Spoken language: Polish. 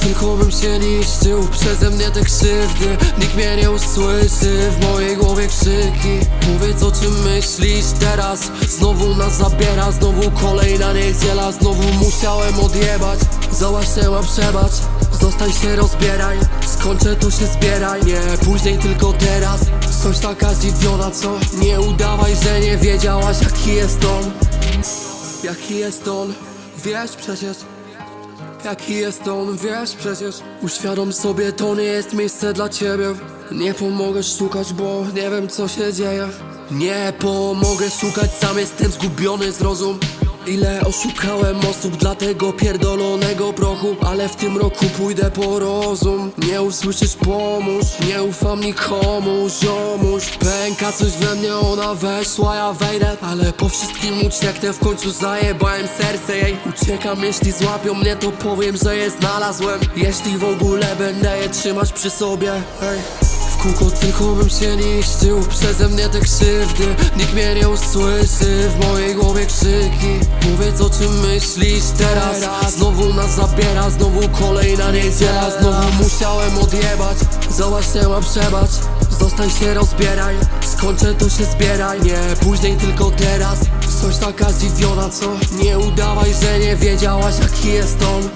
tylko bym się niszczył. Przeze mnie te krzywdy Nikt mnie nie usłyszy. W mojej głowie krzyki Powiedz o czym myślisz teraz? Znowu nas zabiera Znowu kolejna niedziela. Znowu musiałem odjebać mam przebacz. Zostań się rozbieraj Skończę to się zbieraj. Nie, później tylko teraz. Coś taka zdziwiona, co? Nie udawaj, że nie wiedziałaś jaki jest on. Jaki jest on? Wiesz przecież Jaki jest on, wiesz? Przecież Uświadom sobie, to nie jest miejsce dla ciebie. Nie pomogę szukać, bo nie wiem co się dzieje. Nie pomogę szukać, sam jestem zgubiony, zrozum Ile oszukałem osób dla tego pierdolonego prochu Ale w tym roku pójdę po rozum. Nie usłyszysz pomóż, nie ufam nikomu Ziomuś, pęka coś we mnie, ona weszła, ja wejdę. Ale po wszystkim ucieknę, w końcu zajebałem serce jej. Uciekam, jeśli złapią mnie, to powiem, że je znalazłem. Jeśli w ogóle będę je trzymać przy sobie, hej kółko tylko bym się niszczył. Przeze mnie te krzywdy Nikt mnie nie usłyszy. W mojej głowie krzyki Powiedz o czym myślisz teraz. Znowu nas zabiera Znowu kolejna niedziela. Znowu musiałem odjebać Zobacz, nie mam przebacz. Zostań się rozbieraj Skończę to się zbieraj. Nie, później tylko teraz. Coś taka zdziwiona, co? Nie udawaj, że nie wiedziałaś jaki jest on